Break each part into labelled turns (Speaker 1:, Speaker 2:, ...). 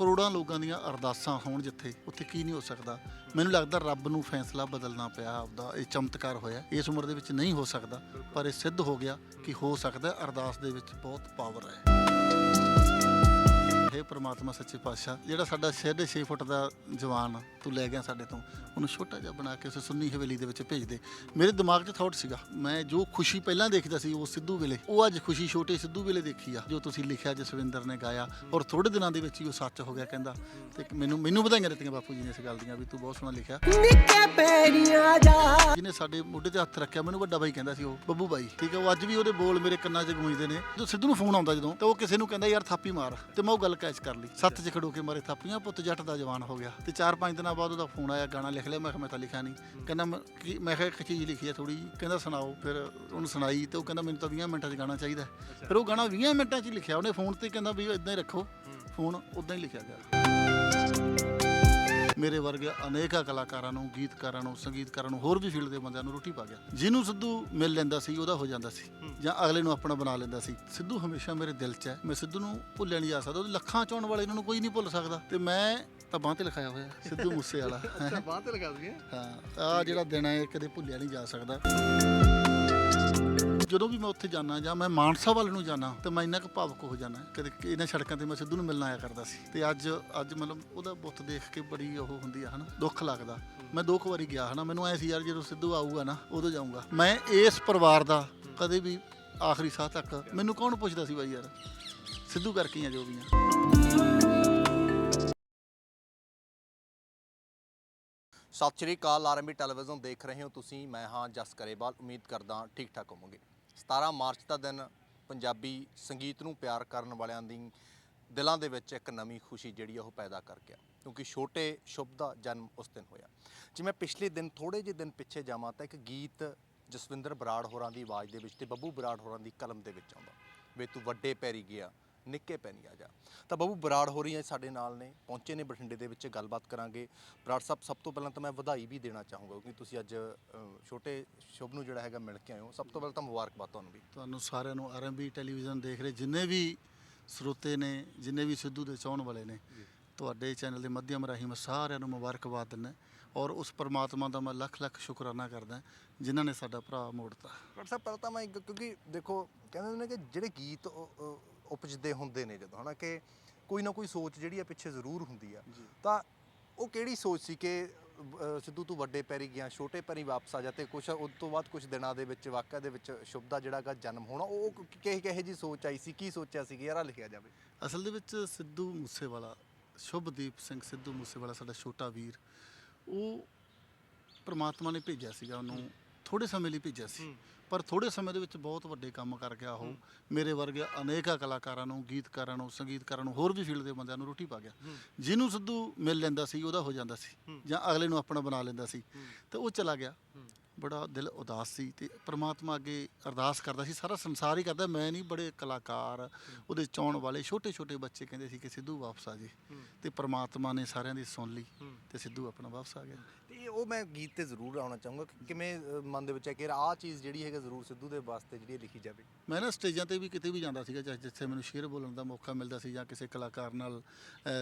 Speaker 1: ਕਰੋੜਾਂ ਲੋਕਾਂ ਦੀਆਂ ਅਰਦਾਸਾਂ ਹੋਣ ਜਿੱਥੇ, ਉੱਥੇ ਕੀ ਨਹੀਂ ਹੋ ਸਕਦਾ। ਮੈਨੂੰ ਲੱਗਦਾ ਰੱਬ ਨੂੰ ਫੈਸਲਾ ਬਦਲਣਾ ਪਿਆ ਆਪਦਾ, ਇਹ ਚਮਤਕਾਰ ਹੋਇਆ। ਇਸ ਉਮਰ ਦੇ ਵਿੱਚ ਨਹੀਂ ਹੋ ਸਕਦਾ, ਪਰ ਇਹ ਸਿੱਧ ਹੋ ਗਿਆ ਕਿ ਹੋ ਸਕਦਾ ਅਰਦਾਸ ਦੇ ਵਿੱਚ ਬਹੁਤ ਪਾਵਰ ਹੈ। ਹੇ ਪ੍ਰਮਾਤਮਾ ਸੱਚੇ ਪਾਤਸ਼ਾਹ ਜਿਹੜਾ ਸਾਡਾ 6.5 ਫੁੱਟ ਦਾ ਜਵਾਨ ਤੂੰ ਲੈ ਗਿਆ ਸਾਡੇ ਤੋਂ ਉਹਨੂੰ ਛੋਟਾ ਜਿਹਾ ਬਣਾ ਕੇ ਉਸ ਸੁੰਨੀ ਹਵੇਲੀ ਦੇ ਵਿੱਚ ਭੇਜ ਦੇ। ਮੇਰੇ ਦਿਮਾਗ 'ਚ ਥਾਟ ਸੀਗਾ ਮੈਂ ਜੋ ਖੁਸ਼ੀ ਪਹਿਲਾਂ ਦੇਖਦਾ ਸੀ ਉਹ ਸਿੱਧੂ ਵੇਲੇ ਉਹ ਅੱਜ ਖੁਸ਼ੀ ਛੋਟੇ ਸਿੱਧੂ ਵੇਲੇ ਦੇਖੀ ਆ ਜੋ ਤੁਸੀਂ ਲਿਖਿਆ ਜਸਵਿੰਦਰ ਨੇ ਗਾਇਆ ਔਰ ਥੋੜੇ ਦਿਨਾਂ ਦੇ ਵਿੱਚ ਹੀ ਉਹ ਸੱਚ ਹੋ ਗਿਆ ਕਹਿੰਦਾ। ਤੇ ਮੈਨੂੰ ਮੈਨੂੰ ਵਧਾਈਆਂ ਦਿੱਤੀਆਂ ਬਾਪੂ ਜੀ ਨੇ ਇਸ ਗੱਲ ਦੀਆਂ ਵੀ ਤੂੰ ਬਹੁਤ ਸੋਹਣਾ ਲਿਖਿਆ।
Speaker 2: ਨਿੱਕੇ ਪੈਰੀਆਂ ਜਾ
Speaker 1: ਜਿਹਨੇ ਸਾਡੇ ਮੋਢੇ ਤੇ ਹੱਥ ਰੱਖਿਆ ਮੈਨੂੰ ਵੱਡਾ ਬਾਈ ਕਹਿੰਦਾ ਸੀ ਉਹ ਬੱਬੂ ਬਾਈ ਠੀਕ ਹੈ ਉਹ ਅੱਜ ਵੀ ਉਹਦੇ ਬੋਲ ਮੇਰੇ ਕੰਨਾਂ 'ਚ ਗੂੰਜਦੇ ਨੇ। ਜਦੋਂ ਸਿੱਧੂ ਨੂੰ ਫੋਨ ਆਉਂਦਾ ਜਦੋਂ ਤੇ ਉਹ ਕਿਸੇ ਨੂੰ ਕਹਿੰਦਾ ਯਾਰ ਥਾਪੀ ਮਾਰ। ਤੇ ਮੈਂ ਉਹ ਗੱਲ ਕੈਚ ਕਰ ਲਈ। ਸੱਤ 'ਚ ਖੜੋ ਕੇ ਮਾਰੇ ਥਾਪੀਆਂ ਪੁੱਤ ਜੱਟ ਦਾ ਜਵਾਨ ਹੋ ਗਿਆ। ਤੇ ਚਾਰ ਪੰਜ ਦਿਨਾਂ ਬਾਅਦ ਉਹਦਾ ਫੋਨ ਆਇਆ ਗਾਣਾ ਲਿਖ ਲਿਆ ਮੈਂ ਕਿਹਾ ਮੈਂ ਤਾਂ ਲਿਖਿਆ ਨਹੀਂ। ਕਹਿੰਦਾ ਮੈਂ ਕੀ- ਮੈਂ ਕਿਹਾ ਇੱਕ ਚੀਜ਼ ਲਿਖੀ ਹੈ ਥੋੜੀ ਕਹਿੰਦਾ ਸੁਣਾਓ ਫਿਰ ਉਹਨੂੰ ਸੁਣਾਈ ਤੇ ਉਹ ਕਹਿੰਦਾ ਮੈਨੂੰ ਤਾਂ 20 ਮਿੰਟਾਂ 'ਚ ਗਾਣਾ ਚਾਹੀਦਾ। ਹੈ। ਫਿਰ ਉਹ ਗਾਣਾ 20 ਮਿੰਟਾਂ 'ਚ ਹੀ ਲਿਖਿਆ। ਉਹਨੇ ਫੋਨ ਤੇ ਕਹਿੰਦਾ ਵੀ ਇਦਾਂ ਹੀ ਰੱਖੋ। ਫੋਨ ਉਦਾਂ ਹੀ ਲਿਖਿਆ ਗਿਆ। ਮੇਰੇ ਵਰਗੇ ਅਨੇਕਾਂ ਕਲਾਕਾਰਾਂ ਨੂੰ ਗੀਤਕਾਰਾਂ ਨੂੰ ਸੰਗੀਤਕਾਰਾਂ ਨੂੰ ਹੋਰ ਵੀ ਫੀਲਡ ਦੇ ਬੰਦਿਆਂ ਨੂੰ ਰੋਟੀ ਪਾ ਗਿਆ। ਜਿਹਨੂੰ ਸਿੱਧੂ ਮਿਲ ਲੈਂਦਾ ਸੀ ਉਹਦਾ ਹੋ ਜਾਂਦਾ ਸੀ ਜਾਂ ਅਗਲੇ ਨੂੰ ਆਪਣਾ ਬਣਾ ਲੈਂਦਾ ਸੀ। ਸਿੱਧੂ ਹਮੇਸ਼ਾ ਮੇਰੇ ਦਿਲ 'ਚ ਹੈ। ਮੈਂ ਸਿੱਧੂ ਨੂੰ ਭੁੱਲਿਆ ਨਹੀਂ ਜਾ ਸਕਦਾ। ਉਹਦੇ ਲੱਖਾਂ ਚਾਉਣ ਵਾਲੇ ਇਹਨਾਂ ਨੂੰ ਕੋਈ ਨਹੀਂ ਭੁੱਲ ਸਕਦਾ। ਤੇ ਮੈਂ ਤਾਂ ਬਾਂਹ ਤੇ ਲਿਖਾਇਆ ਹੋਇਆ ਸਿੱਧੂ ਮੂਸੇ ਵਾਲਾ
Speaker 3: ਅੱਛਾ ਬਾਅਦ ਤੇ ਲਗਾ ਦਈਏ
Speaker 1: ਹਾਂ। ਆ ਜਿਹੜਾ ਦਿਨ ਹੈ ਕਦੇ ਭੁੱਲਿਆ ਨਹੀਂ ਜਾ ਸਕਦਾ। ਜਦੋਂ ਵੀ ਮੈਂ ਉੱਥੇ ਜਾਣਾ ਜਾਂ ਮੈਂ ਮਾਨਸਾ ਵੱਲ ਨੂੰ ਜਾਣਾ ਤੇ ਮੈਂ ਇੰਨਾ ਕੁ ਭਾਵਕ ਹੋ ਜਾਣਾ ਕਦੇ ਇਹਨਾਂ ਸੜਕਾਂ ਤੇ ਮੈਂ ਸਿੱਧੂ ਨੂੰ ਮਿਲਣ ਆਇਆ ਕਰਦਾ ਸੀ। ਤੇ ਅੱਜ ਅੱਜ ਮਤਲਬ ਉਹਦਾ ਬੁੱਤ ਦੇਖ ਕੇ ਬੜੀ ਉਹ ਹੁੰਦੀ ਆ, ਹਨਾ? ਦੁੱਖ ਲੱਗਦਾ। ਮੈਂ ਦੋ ਕੁ ਵਾਰੀ ਗਿਆ, ਹਨਾ? ਮੈਨੂੰ ਐ ਸੀ, ਯਾਰ ਜਦੋਂ ਸਿੱਧੂ ਆਊਗਾ ਨਾ, ਉਦੋਂ ਜਾਊਂਗਾ। ਮੈਂ ਇਸ ਪਰਿਵਾਰ ਦਾ ਕਦੇ ਵੀ ਆਖਰੀ ਸਾਹ ਤੱਕ ਮੈਨੂੰ ਕੌਣ ਪੁੱਛਦਾ ਸੀ ਬਾਈ ਯਾਰ? ਸਿੱਧੂ ਕਰਕੇ ਹੀ ਆ ਜੋ ਵੀ ਆ।
Speaker 3: ਸਤਿ ਸ਼੍ਰੀ ਅਕਾਲ, ਆਰਐਮਬੀ ਟੈਲੀਵਿਜ਼ਨ ਦੇਖ ਰਹੇ ਹੋ ਤੁਸੀਂ। ਮੈਂ ਹਾਂ ਜਸ ਕਰੇਵਾਲ, ਉਮੀਦ ਕਰਦਾ ਠੀਕ ਠਾਕ ਹੋਵੋਗੇ। 17 ਮਾਰਚ ਦਾ ਦਿਨ ਪੰਜਾਬੀ ਸੰਗੀਤ ਨੂੰ ਪਿਆਰ ਕਰਨ ਵਾਲਿਆਂ ਦੀ ਦਿਲਾਂ ਦੇ ਵਿੱਚ ਇੱਕ ਨਵੀਂ ਖੁਸ਼ੀ ਜਿਹੜੀ ਆ ਉਹ ਪੈਦਾ ਕਰ ਗਿਆ ਕਿਉਂਕਿ ਛੋਟੇ ਸ਼ੁਭ ਦਾ ਜਨਮ ਉਸ ਦਿਨ ਹੋਇਆ। ਜਿਵੇਂ ਪਿਛਲੇ ਦਿਨ ਥੋੜੇ ਜਿਹੇ ਦਿਨ ਪਿੱਛੇ ਜਾਵਾਂ ਤਾਂ ਇੱਕ ਗੀਤ ਜਸਵਿੰਦਰ ਬਰਾੜ ਹੋਰਾਂ ਦੀ ਆਵਾਜ਼ ਦੇ ਵਿੱਚ ਤੇ ਬੱਬੂ ਬਰਾੜ ਹੋਰਾਂ ਦੀ ਕਲਮ ਦੇ ਵਿੱਚ ਆਉਂਦਾ, ਵੇ ਤੂੰ ਵੱਡੇ ਪੈਰੀ ਗਿਆ ਨਿੱਕੇ ਪੈਣੀ ਆ ਜਾ। ਤਾਂ ਬੱਬੂ ਬਰਾੜ ਹੋ ਰਹੀ ਹੈ ਸਾਡੇ ਨਾਲ ਨੇ ਪਹੁੰਚੇ ਨੇ ਬਠਿੰਡੇ ਦੇ ਵਿੱਚ ਗੱਲਬਾਤ ਕਰਾਂਗੇ। ਬਰਾੜ ਸਾਹਿਬ ਸਭ ਤੋਂ ਪਹਿਲਾਂ ਤਾਂ ਮੈਂ ਵਧਾਈ ਵੀ ਦੇਣਾ ਚਾਹੂੰਗਾ ਕਿਉਂਕਿ ਤੁਸੀਂ ਅੱਜ ਅ, ਛੋਟੇ ਸ਼ੁਭ ਨੂੰ ਜਿਹੜਾ ਹੈਗਾ ਮਿਲ ਕੇ ਆਏ ਹੋ। ਸਭ ਤੋਂ ਪਹਿਲਾਂ ਤਾਂ ਮੁਬਾਰਕਬਾਦ ਤੁਹਾਨੂੰ ਵੀ।
Speaker 1: ਤੁਹਾਨੂੰ ਸਾਰਿਆਂ ਨੂੰ ਆਰਐਮਬੀ ਟੈਲੀਵਿਜ਼ਨ ਦੇਖ ਰਹੇ ਜਿੰਨੇ ਵੀ ਸਰੋਤੇ ਨੇ ਜਿੰਨੇ ਵੀ ਸਿੱਧੂ ਦੇ ਚਾਹਣ ਵਾਲੇ ਨੇ ਤੁਹਾਡੇ ਚੈਨਲ ਦੇ ਮਾਧਿਅਮ ਰਾਹੀਂ ਮੈਂ ਸਾਰਿਆਂ ਨੂੰ ਮੁਬਾਰਕਬਾਦ ਦਿੰਦਾ। ਔਰ ਉਸ ਪਰਮਾਤਮਾ ਦਾ ਮੈਂ ਲੱਖ ਲੱਖ ਸ਼ੁਕਰਾਨਾ ਕਰਦਾ ਜਿਨ੍ਹਾਂ ਨੇ ਸਾਡਾ ਭਰਾ ਮੋੜਤਾ।
Speaker 3: ਬਰਾੜ ਸਾਹਿਬ ਪਹਿਲਾਂ ਤਾਂ ਮੈਂ ਇੱਕ- ਕਿਉਂਕਿ ਦੇਖੋ ਕਹਿੰਦੇ ਨੇ ਕਿ ਜਿਹੜੇ ਗੀਤ ਉਹ- ਉਹ ਉਪਜਦੇ ਹੁੰਦੇ ਨੇ ਜਦੋਂ ਹਨਾ ਕਿ ਕੋਈ ਨਾ ਕੋਈ ਸੋਚ ਜਿਹੜੀ ਆ ਪਿੱਛੇ ਜ਼ਰੂਰ ਹੁੰਦੀ ਆ। ਤਾਂ ਉਹ ਕਿਹੜੀ ਸੋਚ ਸੀ ਕਿ ਸਿੱਧੂ ਤੂੰ ਵੱਡੇ ਪੈਰੀ ਗਿਆ ਛੋਟੇ ਪੈਰੀ ਵਾਪਸ ਆ ਜਾ ਤੇ ਕੁਛ ਉਸ ਤੋਂ ਬਾਅਦ ਕੁਝ ਦਿਨਾਂ ਦੇ ਵਿੱਚ ਵਾਕਿਆ ਦੇ ਵਿੱਚ ਸ਼ੁਭ ਦਾ ਜਿਹੜਾ ਗਾ ਜਨਮ ਹੋਣਾ ਉਹ ਕਿਹੇ ਕਿਹੇ ਜੀ ਸੋਚ ਆਈ ਸੀ ਕੀ ਸੋਚਿਆ ਸੀ ਕਿ ਯਾਰ ਲਿਖਿਆ ਜਾਵੇ?
Speaker 1: ਅਸਲ ਦੇ ਵਿੱਚ ਸਿੱਧੂ ਮੂਸੇਵਾਲਾ ਸ਼ੁਭਦੀਪ ਸਿੰਘ ਸਿੱਧੂ ਮੂਸੇਵਾਲਾ ਸਾਡਾ ਛੋਟਾ ਵੀਰ ਉਹ ਪ੍ਰਮਾਤਮਾ ਨੇ ਭੇਜਿਆ ਸੀਗਾ ਉਹਨੂੰ ਥੋੜੇ ਸਮੇਂ ਲਈ ਭੇਜਿਆ ਸੀ। ਪਰ ਥੋੜੇ ਸਮੇਂ ਦੇ ਵਿੱਚ ਬਹੁਤ ਵੱਡੇ ਕੰਮ ਕਰ ਗਿਆ ਉਹ। ਮੇਰੇ ਵਰਗੇ ਅਨੇਕਾਂ ਕਲਾਕਾਰਾਂ ਨੂੰ, ਗੀਤਕਾਰਾਂ ਨੂੰ, ਸੰਗੀਤਕਾਰਾਂ ਨੂੰ, ਹੋਰ ਵੀ ਫੀਲਡ ਦੇ ਬੰਦਿਆਂ ਨੂੰ ਰੋਟੀ ਪਾ ਗਿਆ। ਜਿਹਨੂੰ ਸਿੱਧੂ ਮਿਲ ਲੈਂਦਾ ਸੀ, ਉਹਦਾ ਹੋ ਜਾਂਦਾ ਸੀ। ਜਾਂ ਅਗਲੇ ਨੂੰ ਆਪਣਾ ਬਣਾ ਲੈਂਦਾ ਸੀ। ਤੇ ਉਹ ਚਲਾ ਗਿਆ। ਬੜਾ ਦਿਲ ਉਦਾਸ ਸੀ ਤੇ ਪ੍ਰਮਾਤਮਾ ਅੱਗੇ ਅਰਦਾਸ ਕਰਦਾ ਸੀ। ਸਾਰਾ ਸੰਸਾਰ ਹੀ ਕਰਦਾ। ਮੈਂ ਨਹੀਂ, ਬੜੇ ਕਲਾਕਾਰ ਉਹਦੇ ਚਾਉਣ ਵਾਲੇ ਛੋਟੇ ਛੋਟੇ ਬੱਚੇ ਕਹਿੰਦੇ ਸੀ ਕਿ ਸਿੱਧੂ ਵਾਪਸ ਆ ਜੇ। ਤੇ ਪ੍ਰਮਾਤਮਾ ਨੇ ਸਾਰਿਆਂ ਦੀ ਸੁਣ ਲਈ ਤੇ ਸਿੱਧੂ ਆਪਣਾ ਵਾਪਸ ਆ ਗਿਆ।
Speaker 3: ਤੇ ਉਹ ਮੈਂ ਗੀਤ ਤੇ ਜ਼ਰੂਰ ਆਉਣਾ ਚਾਹੂੰਗਾ ਕਿ ਕਿਵੇਂ ਅ, ਮਨ ਦੇ ਵਿੱਚ ਹੈ ਕਿ ਆਹ ਚੀਜ਼ ਜਿਹੜੀ ਹੈਗਾ ਜ਼ਰੂਰ ਸਿੱਧੂ ਦੇ ਵਾਸਤੇ ਜਿਹੜੀ ਲਿਖੀ ਜਾਵੇ।
Speaker 1: ਮੈਂ ਨਾ ਸਟੇਜਾਂ ਤੇ ਵੀ ਕਿਤੇ ਵੀ ਜਾਂਦਾ ਸੀਗਾ ਚਾਹੇ ਜਿੱਥੇ ਮੈਨੂੰ ਸ਼ੇਅਰ ਬੋਲਣ ਦਾ ਮੌਕਾ ਮਿਲਦਾ ਸੀ ਜਾਂ ਕਿਸੇ ਕਲਾਕਾਰ ਨਾਲ